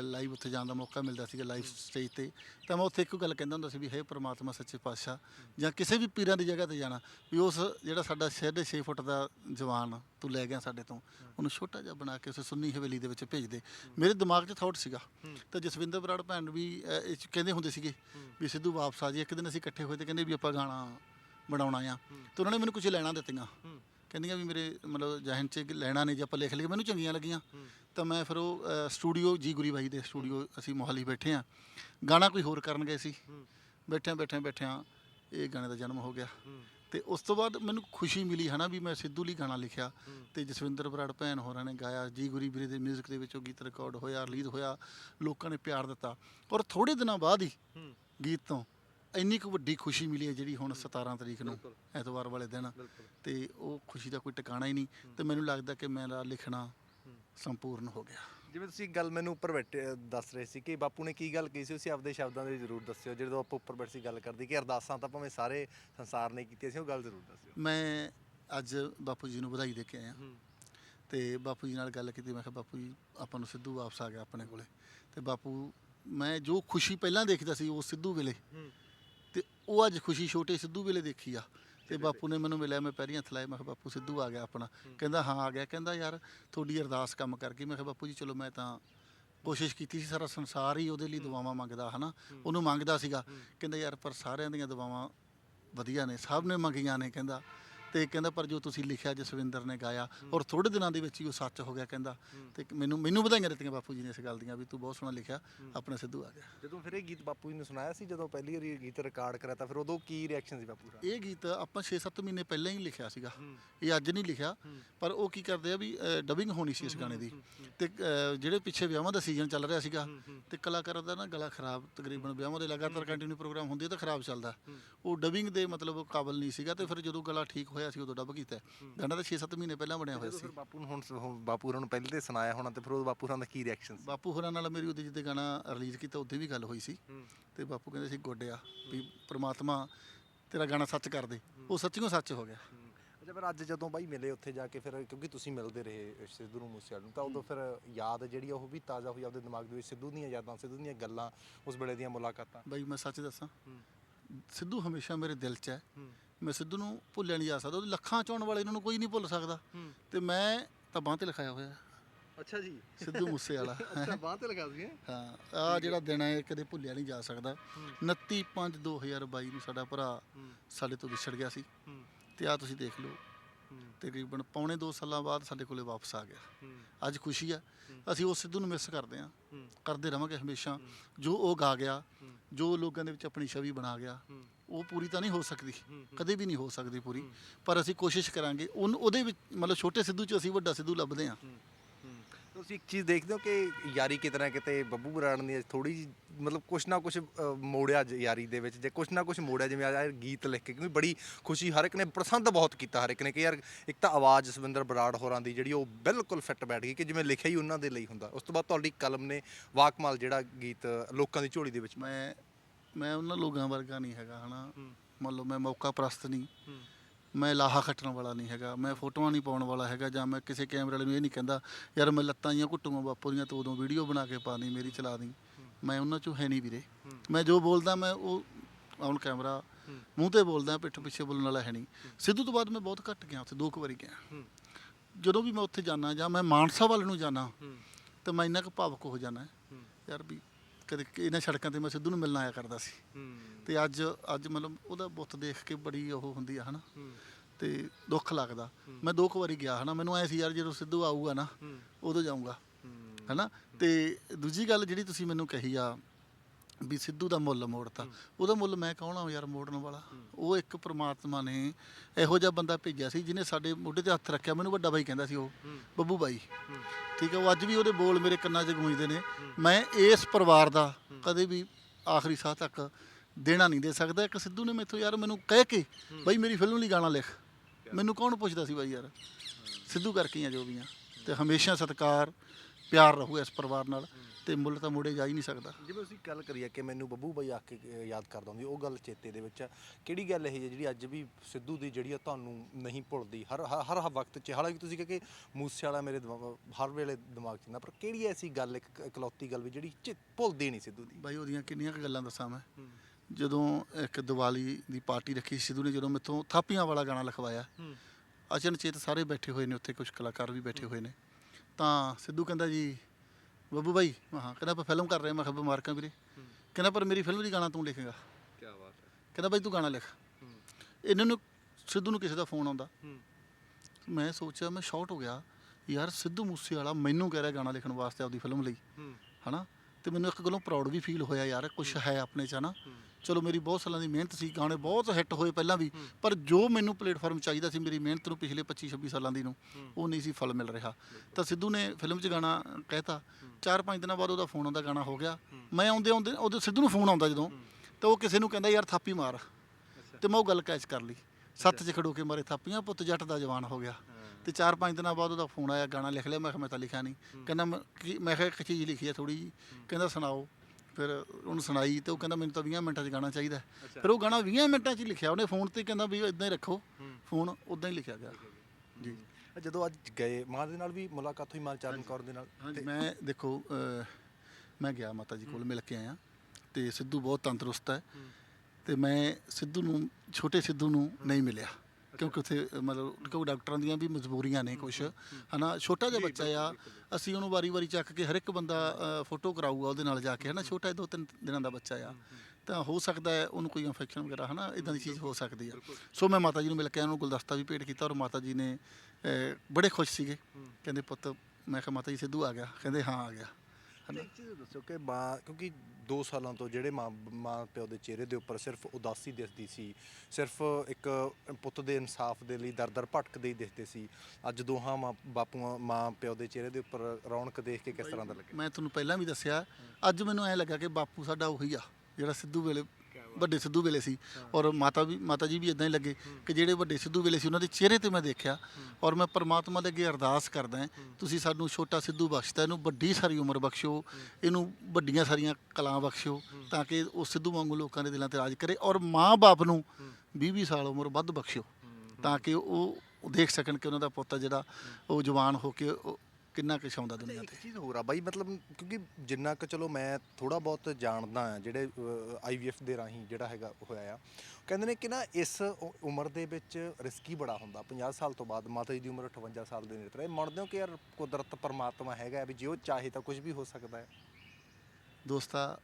Speaker 1: ਲਾਈਵ ਉੱਥੇ ਜਾਣ ਦਾ ਮੌਕਾ ਮਿਲਦਾ ਸੀਗਾ ਲਾਈਵ ਸਟੇਜ ਤੇ ਤਾਂ ਮੈਂ ਉੱਥੇ ਇੱਕੋ ਗੱਲ ਕਹਿੰਦਾ ਹੁੰਦਾ ਸੀ ਵੀ ਹੇ ਪ੍ਰਮਾਤਮਾ ਸੱਚੇ ਪਾਤਸ਼ਾਹ ਜਾਂ ਕਿਸੇ ਵੀ ਪੀਰਾਂ ਦੀ ਜਗ੍ਹਾ ਤੇ ਜਾਣਾ ਵੀ ਉਸ ਜਿਹੜਾ ਸਾਡਾ 6.5 ਫੁੱਟ ਦਾ ਜਵਾਨ ਤੂੰ ਲੈ ਗਿਆ ਸਾਡੇ ਤੋਂ ਉਹਨੂੰ ਛੋਟਾ ਜਿਹਾ ਬਣਾ ਕੇ ਉਸ ਸੁੰਨੀ ਹਵੇਲੀ ਦੇ ਵਿੱਚ ਭੇਜ ਦੇ। ਮੇਰੇ ਦਿਮਾਗ 'ਚ ਥਾਟ ਸੀਗਾ ਤਾਂ ਜਸਵਿੰਦਰ ਬਰਾੜ ਭੈਣ ਵੀ ਅਹ, ਇਹ 'ਚ ਕਹਿੰਦੇ ਹੁੰਦੇ ਸੀਗੇ ਵੀ ਸਿੱਧੂ ਵਾਪਸ ਆ ਜੀ ਇੱਕ ਦਿਨ ਅਸੀਂ ਇਕੱਠੇ ਹੋਏ ਤੇ ਕਹਿੰਦੇ ਵੀ ਆਪਾਂ ਗਾਣਾ ਬਣਾਉਣਾ ਆ। ਤੇ ਉਹਨਾਂ ਨੇ ਮੈਨੂੰ ਕੁਝ ਲੈਣਾ ਦਿੱਤੀਆਂ। ਕਹਿੰਦੀਆਂ ਵੀ ਮੇਰੇ ਮਤਲਬ ਜਹਨ 'ਚ ਲੈਣਾ ਨਹੀਂ ਜੇ ਆਪਾਂ ਲਿਖ ਲਈਏ। ਮੈਨੂੰ ਚੰਗੀਆਂ ਲੱਗੀਆਂ। ਤਾਂ ਮੈਂ ਫਿਰ ਉਹ ਸਟੂਡੀਓ ਜੀ ਗੁਰੀ ਬਾਈ ਦੇ ਸਟੂਡੀਓ ਅਸੀਂ ਮੋਹਾਲੀ ਬੈਠੇ ਆ। ਗਾਣਾ ਕੋਈ ਹੋਰ ਕਰਨ ਗਏ ਸੀ। ਬੈਠਿਆਂ ਬੈਠਿਆਂ ਬੈਠਿਆਂ ਇਹ ਗਾਣੇ ਦਾ ਜਨਮ ਹੋ ਗਿਆ। ਤੇ ਉਸ ਤੋਂ ਬਾਅਦ ਮੈਨੂੰ ਖੁਸ਼ੀ ਮਿਲੀ ਹਨਾ ਵੀ ਮੈਂ ਸਿੱਧੂ ਲਈ ਗਾਣਾ ਲਿਖਿਆ। ਤੇ ਜਸਵਿੰਦਰ ਬਰਾੜ ਭੈਣ ਹੋਰਾਂ ਨੇ ਗਾਇਆ। ਜੀ ਗੁਰੀ ਵੀਰੇ ਦੇ 뮤직 ਦੇ ਵਿੱਚ ਉਹ ਗੀਤ ਰਿਕਾਰਡ ਹੋਇਆ ਰਿਲੀਜ਼ ਹੋਇਆ। ਲੋਕਾਂ ਨੇ ਪਿਆਰ ਦਿੱਤਾ। ਔਰ ਥੋੜੇ ਦਿਨਾਂ ਬਾਅਦ ਹੀ। ਗੀਤ ਤੋਂ ਇੰਨੀ ਕੁ ਵੱਡੀ ਖੁਸ਼ੀ ਮਿਲੀ ਹੈ ਜਿਹੜੀ ਹੁਣ 17 ਤਰੀਕ ਨੂੰ ਐਤਵਾਰ ਵਾਲੇ ਦਿਨ। ਤੇ ਉਹ ਖੁਸ਼ੀ ਦਾ ਕੋਈ ਟਿਕਾਣਾ ਹੀ ਨਹੀਂ। ਤੇ ਮੈਨੂੰ ਲੱਗਦਾ ਕਿ ਮੇਰਾ ਲਿਖਣਾ ਸੰਪੂਰਨ ਹੋ ਗਿਆ।
Speaker 3: ਜਿਵੇਂ ਤੁਸੀਂ ਗੱਲ ਮੈਨੂੰ ਉੱਪਰ ਬੈਠੇ ਦੱਸ ਰਹੇ ਸੀ ਕਿ ਬਾਪੂ ਨੇ ਕੀ ਗੱਲ ਕਹੀ ਸੀ ਤੁਸੀਂ ਆਪਦੇ ਸ਼ਬਦਾਂ ਦੇ ਜ਼ਰੂਰ ਦੱਸਿਓ। ਜਦੋਂ ਆਪਾਂ ਉੱਪਰ ਬੈਠ ਸੀ ਗੱਲ ਕਰਦੇ ਕਿ ਅਰਦਾਸਾਂ ਤਾਂ ਭਾਵੇਂ ਸਾਰੇ ਸੰਸਾਰ ਨੇ ਕੀਤੀਆਂ ਸੀ ਉਹ ਗੱਲ ਜ਼ਰੂਰ ਦੱਸਿਓ।
Speaker 1: ਮੈਂ ਅੱਜ ਬਾਪੂ ਜੀ ਨੂੰ ਵਧਾਈ ਦੇ ਕੇ ਆਇਆ। ਤੇ ਬਾਪੂ ਜੀ ਨਾਲ ਗੱਲ ਕੀਤੀ ਮੈਂ ਕਿਹਾ ਬਾਪੂ ਜੀ ਆਪਾਂ ਨੂੰ ਸਿੱਧੂ ਵਾਪਸ ਆ ਗਿਆ ਆਪਣੇ ਕੋਲੇ। ਤੇ ਬਾਪੂ ਮੈਂ ਜੋ ਖੁਸ਼ੀ ਪਹਿਲਾਂ ਦੇਖਦਾ ਸੀ ਉਹ ਸਿੱਧੂ ਵੇਲੇ। ਉਹ ਅੱਜ ਖੁਸ਼ੀ ਛੋਟੇ ਸਿੱਧੂ ਵੇਲੇ ਦੇਖੀ ਆ। ਤੇ ਬਾਪੂ ਨੇ ਮੈਨੂੰ ਮਿਲਿਆ ਮੈਂ ਪੈਰੀਂ ਹੱਥ ਲਾਏ ਮੈਂ ਕਿਹਾ ਬਾਪੂ ਸਿੱਧੂ ਆ ਗਿਆ ਆਪਣਾ। ਕਹਿੰਦਾ ਹਾਂ ਆ ਗਿਆ। ਕਹਿੰਦਾ ਯਾਰ ਤੁਹਾਡੀ ਅਰਦਾਸ ਕੰਮ ਕਰ ਗਈ। ਮੈਂ ਕਿਹਾ ਬਾਪੂ ਜੀ ਚਲੋ ਮੈਂ ਤਾਂ ਕੋਸ਼ਿਸ਼ ਕੀਤੀ ਸੀ ਸਾਰਾ ਸੰਸਾਰ ਹੀ ਉਹਦੇ ਲਈ ਦੁਆਵਾਂ ਮੰਗਦਾ ਹਨਾ? ਉਹਨੂੰ ਮੰਗਦਾ ਸੀਗਾ। ਕਹਿੰਦਾ ਯਾਰ ਪਰ ਸਾਰਿਆਂ ਦੀਆਂ ਦੁਆਵਾਂ ਵਧੀਆ ਨੇ ਸਭ ਨੇ ਮੰਗੀਆਂ ਨੇ। ਕਹਿੰਦਾ ਤੇ ਕਹਿੰਦਾ ਪਰ ਜੋ ਤੁਸੀਂ ਲਿਖਿਆ ਜਸਵਿੰਦਰ ਨੇ ਗਾਇਆ ਔਰ ਥੋੜੇ ਦਿਨਾਂ ਦੇ ਵਿੱਚ ਹੀ ਉਹ ਸੱਚ ਹੋ ਗਿਆ ਕਹਿੰਦਾ। ਤੇ ਮੈਨੂੰ ਮੈਨੂੰ ਵਧਾਈਆਂ ਦਿੱਤੀਆਂ ਬਾਪੂ ਜੀ ਨੇ ਇਸ ਗੱਲ ਦੀਆਂ ਵੀ ਤੂੰ ਬਹੁਤ ਸੋਹਣਾ ਲਿਖਿਆ ਆਪਣਾ ਸਿੱਧੂ ਆ ਗਿਆ।
Speaker 3: ਜਦੋਂ ਫਿਰ ਇਹ ਗੀਤ ਬਾਪੂ ਜੀ ਨੇ ਸੁਣਾਇਆ ਸੀ ਜਦੋਂ ਪਹਿਲੀ ਵਾਰੀ ਇਹ ਗੀਤ ਰਿਕਾਰਡ ਕਰਿਆ ਤਾਂ ਫਿਰ ਉਦੋਂ ਕੀ ਰਿਐਕਸ਼ਨ ਸੀ ਬਾਪੂ ਦਾ?
Speaker 1: ਇਹ ਗੀਤ ਆਪਾਂ 6-7 ਮਹੀਨੇ ਪਹਿਲਾਂ ਹੀ ਲਿਖਿਆ ਸੀਗਾ। ਇਹ ਅੱਜ ਨਹੀਂ ਲਿਖਿਆ ਪਰ ਉਹ ਕੀ ਕਰਦੇ ਆ ਵੀ ਡਬਿੰਗ ਹੋਣੀ ਸੀ ਇਸ ਗਾਣੇ ਦੀ। ਤੇ ਜਿਹੜੇ ਪਿੱਛੇ ਵਿਆਹਾਂ ਦਾ ਸੀਜ਼ਨ ਚੱਲ ਰਿਹਾ ਸੀਗਾ ਤੇ ਕਲਾਕਾਰਾਂ ਦਾ ਨਾ ਗਲਾ ਖਰਾਬ ਤਕਰੀਬਨ ਵਿਆਹਾਂ ਦੇ ਲਗਾਤਾਰ ਕੰਟੀਨਿਊ ਪ੍ਰੋਗਰਾਮ ਹੁੰਦੇ ਤਾਂ ਖਰਾਬ ਚੱਲਦਾ। ਉਹ ਡਬਿੰਗ ਦੇ ਮਤਲਬ ਕਾਬਲ ਨਹੀਂ ਸੀਗਾ ਤੇ ਫਿਰ ਜਦੋਂ ਗਲਾ ਠੀਕ ਹੋਇਆ ਸੀ ਉਦੋਂ ਡਬ ਕੀਤਾ ਗਾਣਾ ਤਾਂ 6-7 ਮਹੀਨੇ ਪਹਿਲਾਂ ਬਣਿਆ ਹੋਇਆ
Speaker 3: ਜਦੋਂ
Speaker 1: ਸੀ।
Speaker 3: ਫਿਰ ਬਾਪੂ ਨੂੰ ਹੁਣ ਹੁਣ ਬਾਪੂ ਹੋਰਾਂ ਨੂੰ ਪਹਿਲੇ ਤੇ ਸੁਣਾਇਆ ਹੋਣਾ ਤੇ ਫਿਰ ਉਹ ਬਾਪੂ ਹੋਰਾਂ ਦਾ ਕੀ ਰਿਐਕਸ਼ਨ ਸੀ?
Speaker 1: ਬਾਪੂ ਹੋਰਾਂ ਨਾਲ ਮੇਰੀ ਉਹਦੇ ਜਿੱਤੇ ਗਾਣਾ ਰਿਲੀਜ਼ ਕੀਤਾ ਉੱਥੇ ਵੀ ਗੱਲ ਹੋਈ ਸੀ। ਤੇ ਬਾਪੂ ਕਹਿੰਦੇ ਸੀ ਗੋਡਿਆ ਵੀ ਪ੍ਰਮਾਤਮਾ ਤੇਰਾ ਗਾਣਾ ਸੱਚ ਕਰ ਦੇ। ਉਹ ਸੱਚੀਓ ਸੱਚ ਹੋ ਗਿਆ।
Speaker 3: ਅੱਛਾ ਫਿਰ ਅੱਜ ਜਦੋਂ ਬਾਈ ਮਿਲੇ ਉੱਥੇ ਜਾ ਕੇ ਫਿਰ ਕਿਉਂਕਿ ਤੁਸੀਂ ਮਿਲਦੇ ਰਹੇ ਸਿੱਧੂ ਨੂੰ ਮੂਸੇਵਾਲੇ ਨੂੰ ਤਾਂ ਉਦੋਂ ਫਿਰ ਯਾਦ ਜਿਹੜੀ ਉਹ ਵੀ ਤਾਜ਼ਾ ਹੋਈ ਆਪਦੇ ਦਿਮਾਗ ਦੇ ਵਿੱਚ ਸਿੱਧੂ ਦੀਆਂ ਯਾਦਾਂ ਸਿੱਧੂ ਦੀਆਂ ਗੱਲਾਂ ਉਸ ਵੇਲੇ ਦੀਆਂ ਮੁਲਾਕਾਤਾਂ?
Speaker 1: ਬਾਈ ਮੈਂ ਸੱਚ ਦੱਸਾਂ। ਸਿੱਧੂ ਹਮੇਸ਼ਾ ਮੇਰੇ ਦਿਲ 'ਚ ਹੈ। ਮੈਂ ਸਿੱਧੂ ਨੂੰ ਭੁੱਲਿਆ ਨਹੀਂ ਜਾ ਸਕਦਾ ਉਹਦੇ ਲੱਖਾਂ ਚਾਉਣ ਵਾਲੇ ਇਹਨਾਂ ਨੂੰ ਕੋਈ ਨਹੀਂ ਭੁੱਲ ਸਕਦਾ। ਤੇ ਮੈਂ ਤਾਂ ਬਾਂਹ ਤੇ ਲਿਖਾਇਆ ਹੋਇਆ।
Speaker 3: ਅੱਛਾ ਜੀ।
Speaker 1: ਸਿੱਧੂ ਮੂਸੇ ਵਾਲਾ
Speaker 3: ਅੱਛਾ ਬਾਹ ਤੇ ਲਗਾ ਦਈਏ
Speaker 1: ਹਾਂ ਆ ਜਿਹੜਾ ਦਿਨ ਹੈ ਇਹ ਕਦੇ ਭੁੱਲਿਆ ਨਹੀਂ ਜਾ ਸਕਦਾ। 29 5 2022 ਨੂੰ ਸਾਡਾ ਭਰਾ ਸਾਡੇ ਤੋਂ ਵਿਛੜ ਗਿਆ ਸੀ। ਤੇ ਆ ਤੁਸੀਂ ਦੇਖ ਲਓ। ਤਕਰੀਬਨ ਪੌਣੇ 2 ਸਾਲਾਂ ਬਾਅਦ ਸਾਡੇ ਕੋਲੇ ਵਾਪਸ ਆ ਗਿਆ। ਅੱਜ ਖੁਸ਼ੀ ਆ। ਅਸੀਂ ਉਸ ਸਿੱਧੂ ਨੂੰ ਮਿਸ ਕਰਦੇ ਆ ਕਰਦੇ ਰਵਾਂਗੇ ਹਮੇਸ਼ਾ। ਜੋ ਉਹ ਗਾ ਗਿਆ ਜੋ ਲੋਕਾਂ ਦੇ ਵਿੱਚ ਆਪਣੀ ਛਵੀ ਬਣਾ ਗਿਆ। ਉਹ ਪੂਰੀ ਤਾਂ ਨਹੀਂ ਹੋ ਸਕਦੀ। ਕਦੇ ਵੀ ਨਹੀਂ ਹੋ ਸਕਦੀ ਪੂਰੀ। ਪਰ ਅਸੀਂ ਕੋਸ਼ਿਸ਼ ਕਰਾਂਗੇ। ਉਹਨ- ਉਹਦੇ ਵਿੱਚ ਮਤਲਬ ਛੋਟੇ ਸਿੱਧੂ ਚ ਅਸੀਂ ਵੱਡਾ ਸਿੱਧੂ ਲੱਭਦੇ ਆ
Speaker 3: ਤੁਸੀਂ ਇੱਕ ਚੀਜ਼ ਦੇਖਦੇ ਹੋ ਕਿ ਯਾਰੀ ਕਿਤੇ ਨਾ ਕਿਤੇ ਬੱਬੂ ਬਰਾੜ ਨੇ ਥੋੜੀ ਜਿਹੀ ਮਤਲਬ ਕੁਛ ਨਾ ਕੁਛ ਮੋੜਿਆ ਜ- ਯਾਰੀ ਦੇ ਵਿੱਚ। ਜੇ ਕੁਛ ਨਾ ਕੁਛ ਮੋੜਿਆ ਜਿਵੇਂ ਆ ਗੀਤ ਲਿਖ ਕੇ ਕਿਉਂਕਿ ਬੜੀ ਖੁਸ਼ੀ ਹਰ ਇੱਕ ਨੇ ਪਸੰਦ ਬਹੁਤ ਕੀਤਾ ਹਰ ਇੱਕ ਨੇ ਕਿ ਯਾਰ ਇੱਕ ਤਾਂ ਆਵਾਜ਼ ਜਸਵਿੰਦਰ ਬਰਾੜ ਹੋਰਾਂ ਦੀ ਜਿਹੜੀ ਉਹ ਬਿਲਕੁਲ ਫਿੱਟ ਬੈਠ ਗਈ ਕਿ ਜਿਵੇਂ ਲਿਖਿਆ ਹੀ ਉਹਨਾਂ ਦੇ ਲਈ ਹੁੰਦਾ। ਉਸ ਤੋਂ ਬਾਅਦ ਤੁਹਾਡੀ ਕਲਮ ਨੇ ਵਾਕਮਾਲ ਜਿਹੜਾ ਗੀਤ ਲੋਕਾਂ ਦੀ ਝੋਲੀ ਦੇ ਵਿੱਚ
Speaker 1: ਮੈਂ ਮੈਂ ਉਹਨਾਂ ਲੋਕਾਂ ਵਰਗਾ ਨਹੀਂ ਹੈਗਾ ਹਨਾ? ਮੰਨ ਲਓ ਮੈਂ ਮੌਕਾ ਪ੍ਰਸਤ ਨਹੀਂ। ਮੈਂ ਲਾਹਾ ਖੱਟਣ ਵਾਲਾ ਨਹੀਂ ਹੈਗਾ ਮੈਂ ਫੋਟੋਆਂ ਨਹੀਂ ਪਾਉਣ ਵਾਲਾ ਹੈਗਾ ਜਾਂ ਮੈਂ ਕਿਸੇ ਕੈਮਰੇ ਵਾਲੇ ਨੂੰ ਇਹ ਨਹੀਂ ਕਹਿੰਦਾ ਯਾਰ ਮੈਂ ਲੱਤਾਂ ਜੀਆਂ ਘੁੱਟੂਆਂ ਬਾਪੂ ਦੀਆਂ ਤੂੰ ਉਦੋਂ ਵੀਡੀਓ ਬਣਾ ਕੇ ਪਾਣੀ ਮੇਰੀ ਚਲਾ ਦੀ। ਮੈਂ ਉਹਨਾਂ ਚੋਂ ਹੈ ਨਹੀਂ ਵੀਰੇ। ਮੈਂ ਜੋ ਬੋਲਦਾ ਮੈਂ ਉਹ ਔਨ ਕੈਮਰਾ ਮੂੰਹ ਤੇ ਬੋਲਦਾ ਪਿੱਠ ਪਿੱਛੇ ਬੋਲਣ ਵਾਲਾ ਹੈ ਨਹੀਂ। ਸਿੱਧੂ ਤੋਂ ਬਾਅਦ ਮੈਂ ਬਹੁਤ ਘੱਟ ਗਿਆ ਉੱਥੇ ਦੋ ਕੁ ਵਾਰੀ ਗਿਆ। ਜਦੋਂ ਵੀ ਮੈਂ ਉੱਥੇ ਜਾਣਾ ਜਾਂ ਮੈਂ ਮਾਨਸਾ ਵੱਲ ਨੂੰ ਜਾਣਾ ਤਾਂ ਮੈਂ ਇੰਨਾ ਕੁ ਭਾਵੁਕ ਹੋ ਜਾਣਾ ਯਾਰ ਵੀ ਕਦੇ ਇਹਨਾਂ ਸੜਕਾਂ ਤੇ ਮੈਂ ਸਿੱਧੂ ਨੂੰ ਮਿਲਣ ਆਇਆ ਕਰਦਾ ਸੀ। ਤੇ ਅੱਜ ਅੱਜ ਮਤਲਬ ਉਹਦਾ ਬੁੱਤ ਦੇਖ ਕੇ ਬੜੀ ਉਹ ਹੁੰਦੀ ਆ ਹਨਾ? ਤੇ ਦੁੱਖ ਲੱਗਦਾ। ਮੈਂ ਦੋ ਕੁ ਵਾਰੀ ਗਿਆ ਹਨਾ? ਮੈਨੂੰ ਐ ਸੀ ਯਾਰ ਜਦੋਂ ਸਿੱਧੂ ਆਊਗਾ ਨਾ ਉਦੋਂ ਜਾਊਂਗਾ ਹਨਾ? ਤੇ ਦੂਜੀ ਗੱਲ ਜਿਹੜੀ ਤੁਸੀਂ ਮੈਨੂੰ ਕਹੀ ਆ ਵੀ ਸਿੱਧੂ ਦਾ ਮੁੱਲ ਮੋੜਤਾ। ਉਹਦਾ ਮੁੱਲ ਮੈਂ ਕੌਣ ਆ ਯਾਰ ਮੋੜਨ ਵਾਲਾ? ਉਹ ਇੱਕ ਪ੍ਰਮਾਤਮਾ ਨੇ ਇਹੋ ਜਿਹਾ ਬੰਦਾ ਭੇਜਿਆ ਸੀ ਜਿਹਨੇ ਸਾਡੇ ਮੋਢੇ ਤੇ ਹੱਥ ਰੱਖਿਆ। ਮੈਨੂੰ ਵੱਡਾ ਬਾਈ ਕਹਿੰਦਾ ਸੀ ਉਹ ਬੱਬੂ ਬਾਈ। ਠੀਕ ਹੈ ਉਹ ਅੱਜ ਵੀ ਉਹਦੇ ਬੋਲ ਮੇਰੇ ਕੰਨਾਂ 'ਚ ਗੂੰਜਦੇ ਨੇ। ਮੈਂ ਇਸ ਪਰਿਵਾਰ ਦਾ ਕਦੇ ਵੀ ਆਖਰੀ ਸਾਹ ਤੱਕ ਦੇਣਾ ਨਹੀਂ ਦੇ ਸਕਦਾ। ਇੱਕ ਸਿੱਧੂ ਨੇ ਮੈਥੋਂ ਯਾਰ ਮੈਨੂੰ ਕਹਿ ਕੇ ਬਾਈ ਮੇਰੀ ਫਿਲਮ ਲਈ ਗਾਣਾ ਲਿਖ। ਮੈਨੂੰ ਕੌਣ ਪੁੱਛਦਾ ਸੀ ਬਾਈ ਯਾਰ? ਸਿੱਧੂ ਕਰਕੇ ਆ ਜੋ ਵੀ ਆ। ਤੇ ਹਮੇਸ਼ਾ ਸਤਿਕਾਰ ਪਿਆਰ ਰਹੂ ਇਸ ਪਰਿਵਾਰ ਨਾਲ। ਤੇ ਮੁੱਲ ਤਾਂ ਮੋੜੇ ਜਾ ਹੀ ਨਹੀਂ ਸਕਦਾ।
Speaker 3: ਜਿਵੇਂ ਅਸੀਂ ਗੱਲ ਕਰੀਏ ਕਿ ਮੈਨੂੰ ਬੱਬੂ ਬਾਈ ਆ ਕੇ ਯਾਦ ਕਰਦਾ ਹੁੰਦੀ ਉਹ ਗੱਲ ਚੇਤੇ ਦੇ ਵਿੱਚ ਆ। ਕਿਹੜੀ ਗੱਲ ਇਹ ਹੈ ਜਿਹੜੀ ਅੱਜ ਵੀ ਸਿੱਧੂ ਦੀ ਜਿਹੜੀ ਆ ਤੁਹਾਨੂੰ ਨਹੀਂ ਭੁੱਲਦੀ? ਹਰ ਹਰ ਹਰ ਵਕਤ 'ਚ ਹਾਲਾਂਕਿ ਤੁਸੀਂ ਕਹੇ ਕਿ ਮੂਸੇ ਵਾਲਾ ਮੇਰੇ ਦਿਮਾਗ ਹਰ ਵੇਲੇ ਦਿਮਾਗ 'ਚ ਹੁੰਦਾ ਪਰ ਕਿਹੜੀ ਐਸੀ ਗੱਲ ਇੱਕ ਇਕਲੌਤੀ ਗੱਲ ਵੀ ਜਿਹੜੀ ਚਿ- ਭੁੱਲਦੀ ਨਹੀਂ ਸਿੱਧੂ ਦੀ?
Speaker 1: ਬਾਈ ਉਹਦੀਆਂ ਕਿੰਨੀਆਂ ਕੁ ਗੱਲਾਂ ਦੱਸਾਂ ਮੈਂ। ਜਦੋਂ ਇੱਕ ਦੀਵਾਲੀ ਦੀ ਪਾਰਟੀ ਰੱਖੀ ਸਿੱਧੂ ਨੇ ਜਦੋਂ ਮੈਥੋਂ ਥਾਪੀਆਂ ਵਾਲਾ ਗਾਣਾ ਲਿਖਵਾਇਆ। ਅਚਨਚੇਤ ਸਾਰੇ ਬੈਠੇ ਹੋਏ ਨੇ ਉੱਥੇ ਕੁਝ ਕਲਾਕਾਰ ਵੀ ਬੈਠੇ ਹੋਏ ਨੇ। ਤਾਂ ਸਿੱਧੂ ਕਹਿੰਦਾ ਜੀ ਬੱਬੂ ਮੈਂ ਹਾਂ ਕਹਿੰਦਾ ਆਪਾਂ ਫਿਲਮ ਕਰ ਰਹੇ ਹਾਂ। ਮੈਂ ਕਿਹਾ ਮੁਬਾਰਕਾਂ ਵੀਰੇ? ਕਹਿੰਦਾ ਪਰ ਮੇਰੀ ਫਿਲਮ ਦੀ ਗਾਣਾ ਤੂੰ ਲਿਖੇਗਾ।
Speaker 3: ਕੀ ਬਾਤ ਹੈ।
Speaker 1: ਕਹਿੰਦਾ ਬਾਈ ਤੂੰ ਗਾਣਾ ਲਿਖ। ਇਹਨਾਂ ਨੂੰ ਸਿੱਧੂ ਨੂੰ ਕਿਸੇ ਦਾ ਫੋਨ ਆਉਂਦਾ। ਮੈਂ ਸੋਚਿਆ ਮੈਂ ਸ਼ਾਰਟ ਹੋ ਗਿਆ। ਯਾਰ ਸਿੱਧੂ ਮੂਸੇ ਵਾਲਾ ਮੈਨੂੰ ਕਹਿ ਰਿਹਾ ਗਾਣਾ ਲਿਖਣ ਵਾਸਤੇ ਆਪਦੀ ਫਿਲਮ ਲਈ। ਹਨਾ? ਤੇ ਮੈਨੂੰ ਇੱਕ ਗੱਲੋਂ ਪ੍ਰਾਊਡ ਵੀ ਫੀਲ ਹੋਇਆ ਯਾਰ ਕੁਝ ਹੈ। ਆਪਣੇ ਚ ਹਨਾ ਚਲੋ ਮੇਰੀ ਬਹੁਤ ਸਾਲਾਂ ਦੀ ਮਿਹਨਤ ਸੀ ਗਾਣੇ ਬਹੁਤ ਹਿੱਟ ਹੋਏ ਪਹਿਲਾਂ ਵੀ ਪਰ ਜੋ ਮੈਨੂੰ ਪਲੇਟਫਾਰਮ ਚਾਹੀਦਾ ਸੀ ਮੇਰੀ ਮਿਹਨਤ ਨੂੰ ਪਿਛਲੇ 25 26 ਸਾਲਾਂ ਦੀ ਨੂੰ ਉਹ ਨਹੀਂ ਸੀ ਫਲ ਮਿਲ ਰਿਹਾ। ਤਾਂ ਸਿੱਧੂ ਨੇ ਫਿਲਮ 'ਚ ਗਾਣਾ ਕਹਿਤਾ ਚਾਰ ਪੰਜ ਦਿਨਾਂ ਬਾਅਦ ਉਹਦਾ ਫੋਨ ਆਉਂਦਾ ਗਾਣਾ ਹੋ ਗਿਆ। ਮੈਂ ਆਉਂਦੇ ਆਉਂਦੇ ਉਹਦੇ ਸਿੱਧੂ ਨੂੰ ਫੋਨ ਆਉਂਦਾ ਜਦੋਂ ਤਾਂ ਉਹ ਕਿਸੇ ਨੂੰ ਕਹਿੰਦਾ ਯਾਰ ਥਾਪੀ ਮਾਰ। ਤੇ ਮੈਂ ਉਹ ਗੱਲ ਕੈਚ ਕਰ ਲਈ। ਸੱਤ 'ਚ ਖੜੋ ਕੇ ਮਾਰੇ ਥਾਪੀਆਂ ਪੁੱਤ ਜੱਟ ਦਾ ਜਵਾਨ ਹੋ ਗਿਆ। ਤੇ ਚਾਰ ਪੰਜ ਦਿਨਾਂ ਬਾਅਦ ਉਹਦਾ ਫੋਨ ਆਇਆ ਗਾਣਾ ਲਿਖ ਲਿਆ ਮੈਂ ਕਿਹਾ ਮੈਂ ਤਾਂ ਲਿਖਿਆ ਨਹੀਂ। ਕਹਿੰਦਾ ਮੈਂ ਕੀ- ਮੈਂ ਕਿਹਾ ਇੱਕ ਚੀਜ਼ ਲਿਖੀ ਹੈ ਥੋੜੀ ਜੀ ਕਹਿੰਦਾ ਸੁਣਾਓ। ਫਿਰ ਉਹਨੂੰ ਸੁਣਾਈ ਤੇ ਉਹ ਕਹਿੰਦਾ ਮੈਨੂੰ ਤਾਂ 20 ਮਿੰਟਾਂ 'ਚ ਗਾਣਾ ਚਾਹੀਦਾ। ਫਿਰ ਉਹ ਗਾਣਾ 20 ਮਿੰਟਾਂ 'ਚ ਹੀ ਲਿਖਿਆ ਉਹਨੇ ਫੋਨ ਤੇ ਕਹਿੰਦਾ ਵੀ ਇਦਾਂ ਹੀ ਰੱਖੋ ਫੋਨ ਉਦਾਂ ਹੀ ਲਿਖਿਆ ਗਿਆ। ਜੀ।
Speaker 3: ਜਦੋਂ ਅੱਜ ਗਏ ਮਾਂ ਦੇ ਨਾਲ ਵੀ ਮੁਲਾਕਾਤ ਹੋਈ ਮਾਂ ਚਰਨ ਕੌਰ ਦੇ ਨਾਲ?
Speaker 1: ਹਾਂਜੀ ਮੈਂ ਦੇਖੋ ਅਹ, ਮੈਂ ਗਿਆ ਮਾਤਾ ਜੀ ਕੋਲ ਮਿਲ ਕੇ ਆਇਆ ਤੇ ਸਿੱਧੂ ਬਹੁਤ ਤੰਦਰੁਸਤ ਹੈ। ਤੇ ਮੈਂ ਸਿੱਧੂ ਨੂੰ ਛੋਟੇ ਸਿੱਧੂ ਨੂੰ ਨਹੀਂ ਮਿਲਿਆ। ਕਿਉਂਕਿ ਉੱਥੇ ਮਤਲਬ ਕਿਉਂਕਿ ਡਾਕਟਰਾਂ ਦੀਆਂ ਵੀ ਮਜਬੂਰੀਆਂ ਨੇ ਕੁਝ ਹਨਾ? ਛੋਟਾ ਜਿਹਾ ਬੱਚਾ ਆ ਅਸੀਂ ਉਹਨੂੰ ਵਾਰੀ-ਵਾਰੀ ਚੱਕ ਕੇ ਹਰ ਇੱਕ ਬੰਦਾ ਫੋਟੋ ਕਰਾਊਗਾ ਉਹਦੇ ਨਾਲ ਜਾ ਕੇ ਹਨਾ? ਛੋਟਾ ਦੋ ਤਿੰਨ ਦਿਨਾਂ ਦਾ ਬੱਚਾ ਆ। ਤਾਂ ਹੋ ਸਕਦਾ ਹੈ ਉਹਨੂੰ ਕੋਈ ਇਨਫੈਕਸ਼ਨ ਵਗੈਰਾ ਹਨਾ? ਇਦਾਂ ਦੀ ਚੀਜ਼ ਹੋ ਸਕਦੀ ਆ। ਸੋ ਮੈਂ ਮਾਤਾ ਜੀ ਨੂੰ ਮਿਲ ਕੇ ਉਹਨੂੰ ਗੁਲਦਸਤਾ ਵੀ ਭੇਟ ਕੀਤਾ ਔਰ ਮਾਤਾ ਜੀ ਨੇ ਬੜੇ ਖੁਸ਼ ਸੀਗੇ। ਕਹਿੰਦੇ ਪੁੱਤ ਮੈਂ ਕਿਹਾ ਮਾਤਾ ਜੀ ਸਿੱਧੂ ਆ ਗਿਆ। ਕਹਿੰਦੇ ਹਾਂ ਆ ਗਿਆ।
Speaker 3: ਚੀਜ਼ ਦੱਸੋ ਕਿ ਮਾਂ ਕਿਉਂਕਿ 2 ਸਾਲਾਂ ਤੋਂ ਜਿਹੜੇ ਮਾਂ ਮਾਂ ਪਿਓ ਦੇ ਚਿਹਰੇ ਦੇ ਉੱਪਰ ਸਿਰਫ ਉਦਾਸੀ ਦਿਸਦੀ ਸੀ, ਸਿਰਫ ਇੱਕ ਪੁੱਤ ਦੇ ਇਨਸਾਫ ਦੇ ਲਈ ਦਰ-ਦਰ ਭਟਕਦੇ ਹੀ ਦਿਸਦੇ ਸੀ। ਅੱਜ ਦੋਹਾਂ ਮਾਂ, ਬਾਪੂਆਂ, ਮਾਂ ਪਿਓ ਦੇ ਚਿਹਰੇ ਦੇ ਉੱਪਰ ਰੌਣਕ ਦੇਖ ਕੇ ਕਿਸ ਤਰ੍ਹਾਂ ਦਾ ਲੱਗਿਆ?
Speaker 1: ਮੈਂ ਤੁਹਾਨੂੰ ਪਹਿਲਾਂ ਵੀ ਦੱਸਿਆ, ਅੱਜ ਮੈਨੂੰ ਐ ਲੱਗਾ ਕਿ ਬਾਪੂ ਸਾਡਾ ਉਹੀ ਆ, ਜਿਹੜਾ ਸਿੱਧੂ ਵੇਲੇ ਵੱਡੇ ਸਿੱਧੂ ਵੇਲੇ ਸੀ ਔਰ ਮਾਤਾ ਵੀ, ਮਾਤਾ ਜੀ ਵੀ ਇਦਾਂ ਹੀ ਲੱਗੇ ਕਿ ਜਿਹੜੇ ਵੱਡੇ ਸਿੱਧੂ ਵੇਲੇ ਸੀ, ਉਹਨਾਂ ਦੇ ਚਿਹਰੇ ਤੇ ਮੈਂ ਦੇਖਿਆ ਔਰ ਮੈਂ ਪਰਮਾਤਮਾ ਦੇ ਅੱਗੇ ਅਰਦਾਸ ਕਰਦਾ ਤੁਸੀਂ ਸਾਨੂੰ ਛੋਟਾ ਸਿੱਧੂ ਬਖਸ਼ਤਾ, ਇਹਨੂੰ ਵੱਡੀ ਸਾਰੀ ਉਮਰ ਬਖਸ਼ੋ, ਇਹਨੂੰ ਵੱਡੀਆਂ ਸਾਰੀਆਂ ਕਲਾਂ ਬਖਸ਼ੋ ਤਾਂ ਕਿ ਉਹ ਸਿੱਧੂ ਵਾਂਗੂ ਲੋਕਾਂ ਦੇ ਦਿਲਾਂ ਤੇ ਰਾਜ ਕਰੇ ਔਰ ਮਾਂ-ਬਾਪ ਨੂੰ 20-20 ਸਾਲ ਉਮਰ ਵੱਧ ਬਖਸ਼ੋ ਤਾਂ ਕਿ ਉਹ ਦੇਖ ਸਕਣ ਕਿ ਉਹਨਾਂ ਦਾ ਪੁੱਤ ਜਿਹੜਾ ਉਹ ਜਵਾਨ ਹੋ ਕੇ ਕਿੰਨਾ ਕੁਛ ਆਉਂਦਾ ਦੁਨੀਆ
Speaker 3: ਇੱਕ
Speaker 1: ਤੇ?
Speaker 3: ਚੀਜ਼ ਹੋਰ ਆ ਬਾਈ ਮਤਲਬ ਕਿਉਂਕਿ ਜਿੰਨਾ ਕੁ ਚਲੋ ਮੈਂ ਥੋੜਾ ਬਹੁਤ ਜਾਣਦਾ ਆ ਜਿਹੜੇ ਆਈਵੀਐਫ ਦੇ ਰਾਹੀਂ ਜਿਹੜਾ ਹੈਗਾ ਹੋਇਆ ਆ ਕਹਿੰਦੇ ਨੇ ਕਿ ਨਾ ਇਸ ਉ- ਉਮਰ ਦੇ ਵਿੱਚ ਰਿਸਕੀ ਬੜਾ ਹੁੰਦਾ। 50 ਸਾਲ ਤੋਂ ਬਾਅਦ ਮਾਤਾ ਜੀ ਦੀ ਉਮਰ 58 ਸਾਲ ਦੇ ਨੇੜੇ ਇਹ ਮੰਨਦੇ ਹੋ ਕਿ ਯਾਰ ਕੁਦਰਤ ਪਰਮਾਤਮਾ ਹੈਗਾ ਵੀ ਜੇ ਉਹ ਚਾਹੇ ਤਾਂ ਕੁਝ ਵੀ ਹੋ ਸਕਦਾ ਹੈ?
Speaker 1: ਦੋਸਤਾ